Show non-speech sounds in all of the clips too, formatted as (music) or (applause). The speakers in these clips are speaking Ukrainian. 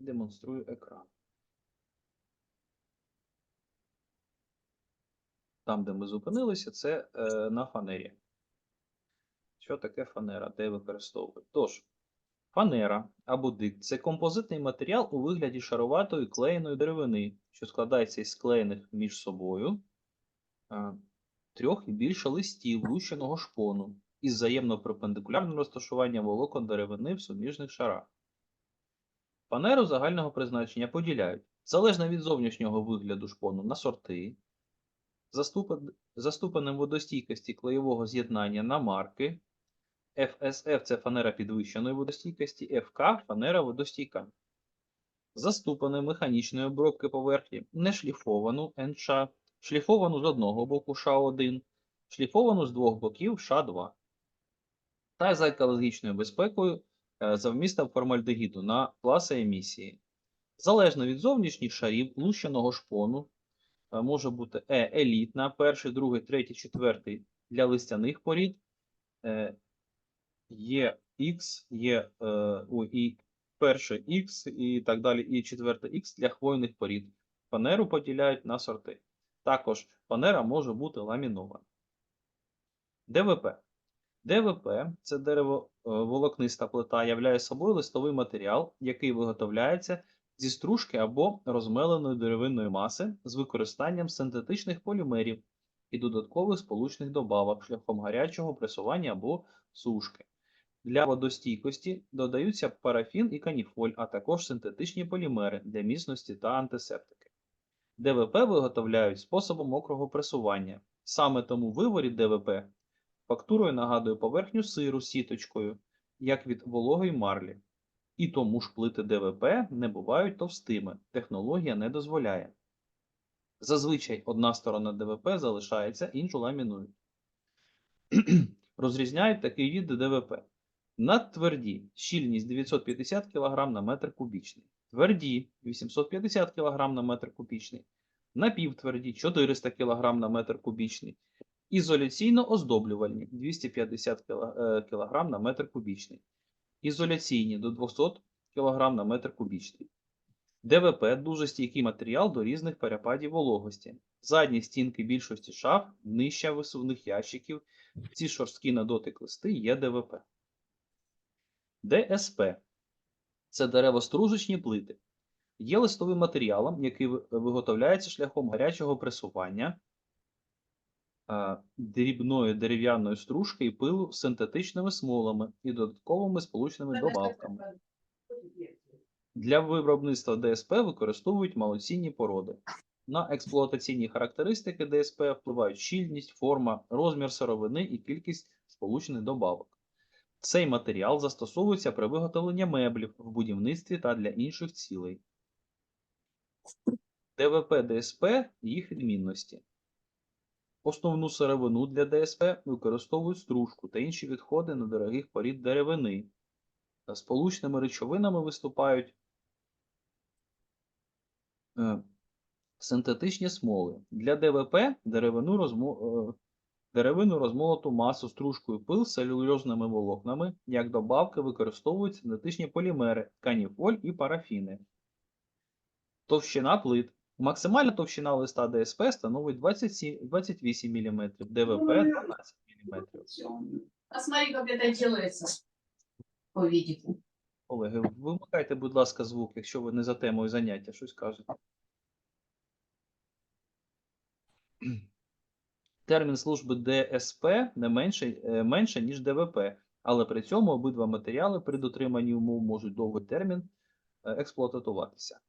Демонструю екран. Там, де ми зупинилися, це е, на фанері. Що таке фанера? Де використовують? Тож, фанера або дикт це композитний матеріал у вигляді шароватої клеєної деревини, що складається із склеєних між собою е, трьох і більше листів лущеного шпону із взаємно перпендикулярним розташуванням волокон деревини в суміжних шарах. Фанеру загального призначення поділяють залежно від зовнішнього вигляду шпону на сорти, заступен- за ступенем водостійкості клеєвого з'єднання на марки, FSF це фанера підвищеної водостійкості, ФК фанера водостійка. Заступане механічної обробки поверхні нешліфовану НШ, шліфовану з одного боку ША1, шліфовану з двох боків ША2. Та за екологічною безпекою за вмістом формальдегіду на класи емісії. Залежно від зовнішніх шарів лущеного шпону е, може бути Е елітна, перший, другий, третій, четвертий для листяних порід, е, є X, є е, і перше X і так далі, і четверте X для хвойних порід. Фанеру поділяють на сорти. Також фанера може бути ламінована. ДВП. ДВП це деревоволокниста плита, являє собою листовий матеріал, який виготовляється зі стружки або розмеленої деревинної маси з використанням синтетичних полімерів і додаткових сполучних добавок шляхом гарячого пресування або сушки. Для водостійкості додаються парафін і каніфоль, а також синтетичні полімери для міцності та антисептики. ДВП виготовляють способом мокрого пресування. Саме тому виворіт ДВП фактурою нагадує поверхню сиру сіточкою, як від вологої марлі. І тому ж плити ДВП не бувають товстими, технологія не дозволяє. Зазвичай одна сторона ДВП залишається, іншу ламінують. (clears throat) Розрізняють такий від ДВП. Надтверді щільність 950 кг на метр кубічний, тверді 850 кг на метр кубічний, напівтверді 400 кг на метр кубічний, ізоляційно оздоблювальні 250 кг на метр кубічний, ізоляційні до 200 кг на метр кубічний. ДВП дуже стійкий матеріал до різних перепадів вологості. Задні стінки більшості шаф, днища висувних ящиків, ці шорсткі на дотик листи є ДВП. ДСП це деревостружечні плити. Є листовим матеріалом, який виготовляється шляхом гарячого пресування дрібної дерев'яної стружки і пилу з синтетичними смолами і додатковими сполучними добавками. Для виробництва ДСП використовують малоцінні породи. На експлуатаційні характеристики ДСП впливають щільність, форма, розмір сировини і кількість сполучених добавок. Цей матеріал застосовується при виготовленні меблів в будівництві та для інших цілей. ДВП ДСП їх відмінності. Основну сировину для ДСП використовують стружку та інші відходи недорогих порід деревини. Та Сполучними речовинами виступають е, синтетичні смоли. Для ДВП деревину, розмо... е, деревину розмолоту масу стружкою пил з целюльозними волокнами, як добавки використовують синтетичні полімери, каніфоль і парафіни. Товщина плит. Максимальна товщина листа ДСП становить 27, 28 мм, ДВП 12 мм. А смотри, как это делается по видику. Колеги, вимикайте, будь ласка, звук, якщо ви не за темою заняття, щось кажете. Термін служби ДСП не менше, е, менше, ніж ДВП, але при цьому обидва матеріали при дотриманні умов можуть довгий термін е, експлуатуватися.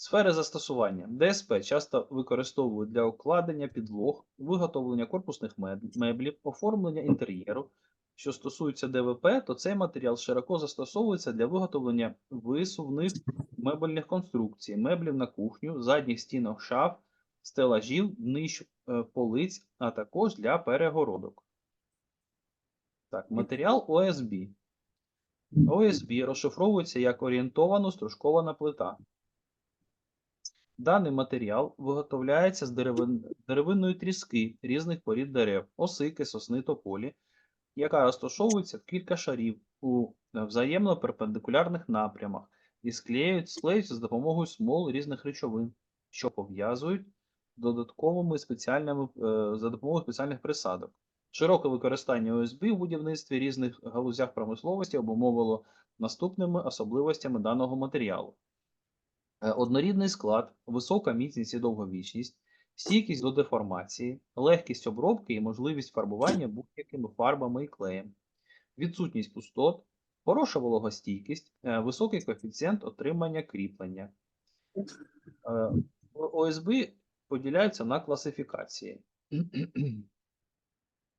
Сфери застосування. ДСП часто використовують для укладення підлог, виготовлення корпусних меблів, оформлення інтер'єру. Що стосується ДВП, то цей матеріал широко застосовується для виготовлення висувних мебельних конструкцій, меблів на кухню, задніх стінок шаф, стелажів, днищ е, полиць, а також для перегородок. Так, матеріал ОСБ. ОСБ розшифровується як орієнтовано стружкована плита. Даний матеріал виготовляється з деревин... деревинної тріски різних порід дерев, осики, сосни, тополі, яка розташовується в кілька шарів у взаємно перпендикулярних напрямах і склеюють, склеюються з допомогою смол різних речовин, що пов'язують додатковими спеціальними е, за допомогою спеціальних присадок. Широке використання ОСБ у будівництві різних галузях промисловості обумовило наступними особливостями даного матеріалу. Е, Однорідний склад, висока міцність і довговічність, стійкість до деформації, легкість обробки і можливість фарбування будь-якими фарбами і клеєм, відсутність пустот, хороша вологостійкість, е, високий коефіцієнт отримання кріплення. Е, ОСБ поділяються на класифікації. (clears throat)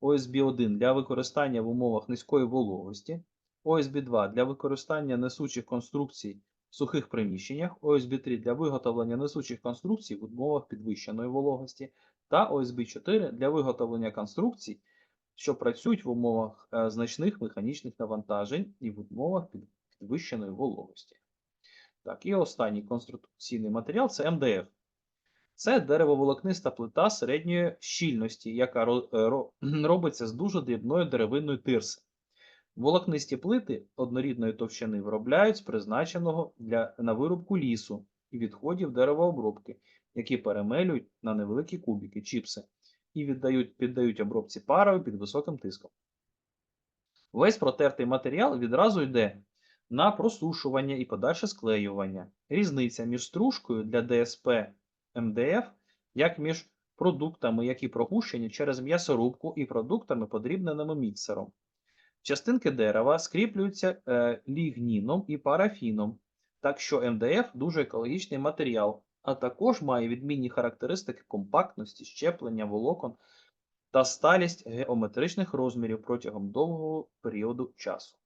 ОСБ-1 для використання в умовах низької вологості, ОСБ-2 для використання несучих конструкцій в сухих приміщеннях, ОСБ-3 для виготовлення несучих конструкцій в умовах підвищеної вологості та ОСБ-4 для виготовлення конструкцій, що працюють в умовах е, значних механічних навантажень і в умовах підвищеної вологості. Так, і останній конструкційний матеріал це МДФ. Це деревоволокниста плита середньої щільності, яка е, ро- (clears throat) робиться з дуже дрібної деревинної тирси. Волокнисті плити однорідної товщини виробляють з призначеного для, на вирубку лісу і відходів деревообробки, які перемелюють на невеликі кубики, чіпси, і віддають, піддають обробці парою під високим тиском. Весь протертий матеріал відразу йде на просушування і подальше склеювання. Різниця між стружкою для ДСП МДФ, як між продуктами, які пропущені через м'ясорубку, і продуктами, подрібненими міксером. Частинки дерева скріплюються е, лігніном і парафіном, так що МДФ дуже екологічний матеріал, а також має відмінні характеристики компактності, щеплення волокон та сталість геометричних розмірів протягом довгого періоду часу.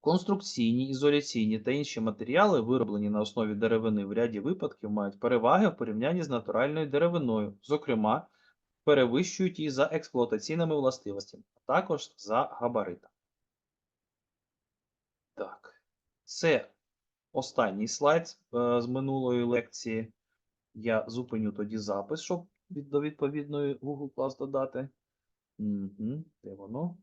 Конструкційні, ізоляційні та інші матеріали, вироблені на основі деревини в ряді випадків, мають переваги в порівнянні з натуральною деревиною, зокрема, перевищують її за експлуатаційними властивостями, також за габаритом. Так, це останній слайд е, з минулої лекції. Я зупиню тоді запис, щоб до відповідної Google Class додати. Угу, де воно?